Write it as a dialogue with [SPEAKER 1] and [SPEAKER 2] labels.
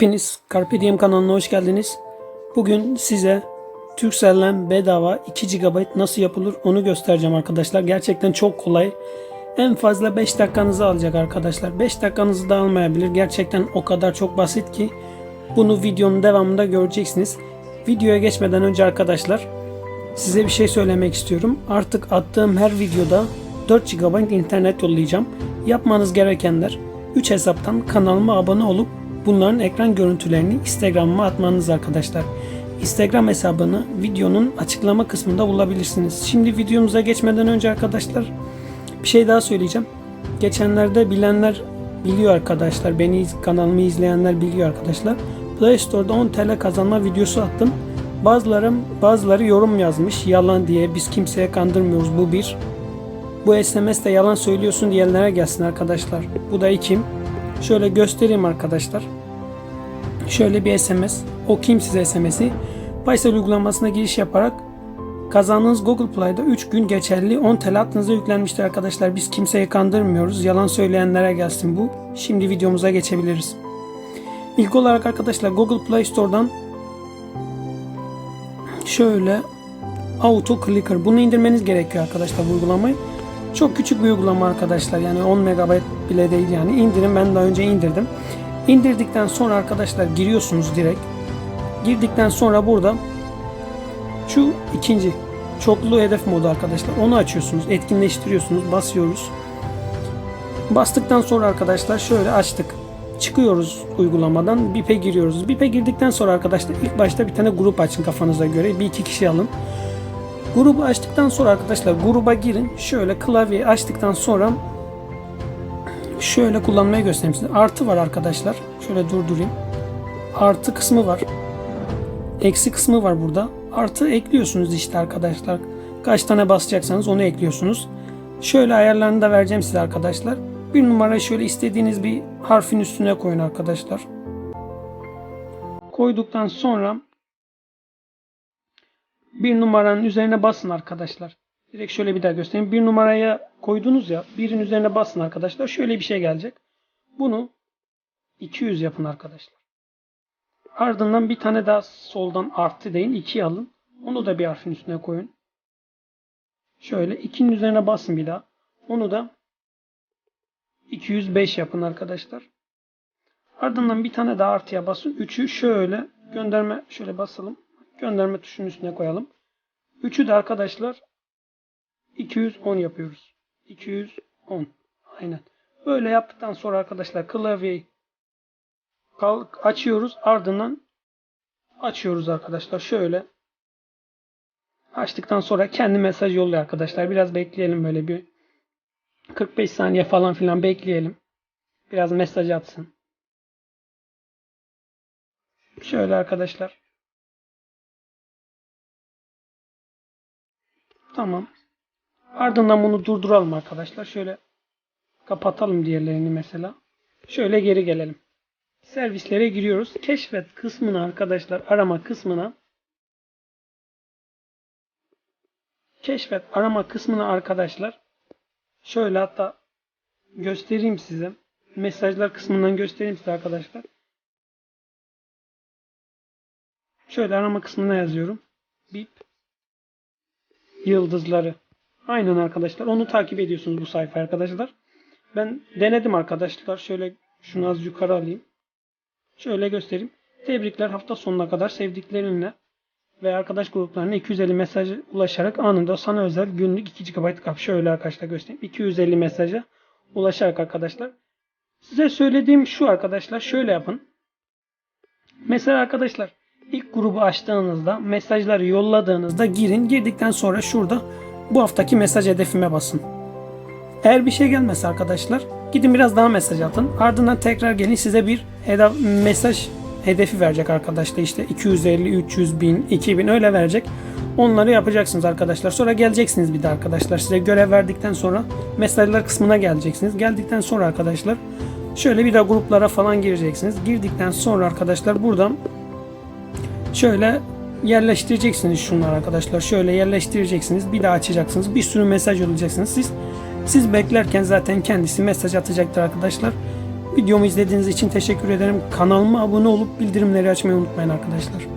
[SPEAKER 1] Hepiniz Carpe Diem kanalına hoş geldiniz. Bugün size Turkcell'den bedava 2 GB nasıl yapılır onu göstereceğim arkadaşlar. Gerçekten çok kolay. En fazla 5 dakikanızı alacak arkadaşlar. 5 dakikanızı da almayabilir. Gerçekten o kadar çok basit ki bunu videonun devamında göreceksiniz. Videoya geçmeden önce arkadaşlar size bir şey söylemek istiyorum. Artık attığım her videoda 4 GB internet yollayacağım. Yapmanız gerekenler 3 hesaptan kanalıma abone olup bunların ekran görüntülerini Instagram'ıma atmanız arkadaşlar. Instagram hesabını videonun açıklama kısmında bulabilirsiniz. Şimdi videomuza geçmeden önce arkadaşlar bir şey daha söyleyeceğim. Geçenlerde bilenler biliyor arkadaşlar. Beni kanalımı izleyenler biliyor arkadaşlar. Play Store'da 10 TL kazanma videosu attım. Bazılarım bazıları yorum yazmış yalan diye biz kimseye kandırmıyoruz bu bir. Bu SMS de yalan söylüyorsun diyenlere gelsin arkadaşlar. Bu da ikim. Şöyle göstereyim arkadaşlar. Şöyle bir SMS. Okuyayım size SMS'i. Paysel uygulamasına giriş yaparak kazandığınız Google Play'da 3 gün geçerli 10 TL hattınıza yüklenmiştir arkadaşlar. Biz kimseyi kandırmıyoruz. Yalan söyleyenlere gelsin bu. Şimdi videomuza geçebiliriz. İlk olarak arkadaşlar Google Play Store'dan şöyle Auto Clicker bunu indirmeniz gerekiyor arkadaşlar bu uygulamayı. Çok küçük bir uygulama arkadaşlar. Yani 10 MB bile değil yani. indirin ben daha önce indirdim. İndirdikten sonra arkadaşlar giriyorsunuz direkt. Girdikten sonra burada şu ikinci çoklu hedef modu arkadaşlar. Onu açıyorsunuz. Etkinleştiriyorsunuz. Basıyoruz. Bastıktan sonra arkadaşlar şöyle açtık. Çıkıyoruz uygulamadan. BIP'e giriyoruz. BIP'e girdikten sonra arkadaşlar ilk başta bir tane grup açın kafanıza göre. Bir iki kişi alın. Grubu açtıktan sonra arkadaşlar gruba girin. Şöyle klavyeyi açtıktan sonra şöyle kullanmayı göstereyim size. Artı var arkadaşlar. Şöyle durdurayım. Artı kısmı var. Eksi kısmı var burada. Artı ekliyorsunuz işte arkadaşlar. Kaç tane basacaksanız onu ekliyorsunuz. Şöyle ayarlarını da vereceğim size arkadaşlar. Bir numara şöyle istediğiniz bir harfin üstüne koyun arkadaşlar. Koyduktan sonra bir numaranın üzerine basın arkadaşlar. Direkt şöyle bir daha göstereyim. Bir numaraya koydunuz ya. Birin üzerine basın arkadaşlar. Şöyle bir şey gelecek. Bunu 200 yapın arkadaşlar. Ardından bir tane daha soldan artı deyin. 2 alın. Onu da bir harfin üstüne koyun. Şöyle 2'nin üzerine basın bir daha. Onu da 205 yapın arkadaşlar. Ardından bir tane daha artıya basın. 3'ü şöyle gönderme şöyle basalım. Gönderme tuşunun üstüne koyalım. 3'ü de arkadaşlar 210 yapıyoruz. 210. Aynen. Böyle yaptıktan sonra arkadaşlar klavyeyi açıyoruz. Ardından açıyoruz arkadaşlar. Şöyle açtıktan sonra kendi mesaj yolluyor arkadaşlar. Biraz bekleyelim böyle bir 45 saniye falan filan bekleyelim. Biraz mesaj atsın. Şöyle arkadaşlar. Tamam. Ardından bunu durduralım arkadaşlar. Şöyle kapatalım diğerlerini mesela. Şöyle geri gelelim. Servislere giriyoruz. Keşfet kısmına arkadaşlar arama kısmına Keşfet arama kısmına arkadaşlar şöyle hatta göstereyim size. Mesajlar kısmından göstereyim size arkadaşlar. Şöyle arama kısmına yazıyorum. Bip yıldızları. Aynen arkadaşlar. Onu takip ediyorsunuz bu sayfa arkadaşlar. Ben denedim arkadaşlar. Şöyle şunu az yukarı alayım. Şöyle göstereyim. Tebrikler hafta sonuna kadar sevdiklerinle ve arkadaş gruplarına 250 mesaj ulaşarak anında sana özel günlük 2 GB kap. Şöyle arkadaşlar göstereyim. 250 mesaja ulaşarak arkadaşlar. Size söylediğim şu arkadaşlar. Şöyle yapın. Mesela arkadaşlar ilk grubu açtığınızda mesajları yolladığınızda girin. Girdikten sonra şurada bu haftaki mesaj hedefime basın. Eğer bir şey gelmezse arkadaşlar gidin biraz daha mesaj atın. Ardından tekrar gelin size bir hedef, mesaj hedefi verecek arkadaşlar. işte 250, 300 bin, 2000 öyle verecek. Onları yapacaksınız arkadaşlar. Sonra geleceksiniz bir de arkadaşlar. Size görev verdikten sonra mesajlar kısmına geleceksiniz. Geldikten sonra arkadaşlar şöyle bir de gruplara falan gireceksiniz. Girdikten sonra arkadaşlar buradan şöyle yerleştireceksiniz şunları arkadaşlar. Şöyle yerleştireceksiniz. Bir daha açacaksınız. Bir sürü mesaj yollayacaksınız. Siz siz beklerken zaten kendisi mesaj atacaktır arkadaşlar. Videomu izlediğiniz için teşekkür ederim. Kanalıma abone olup bildirimleri açmayı unutmayın arkadaşlar.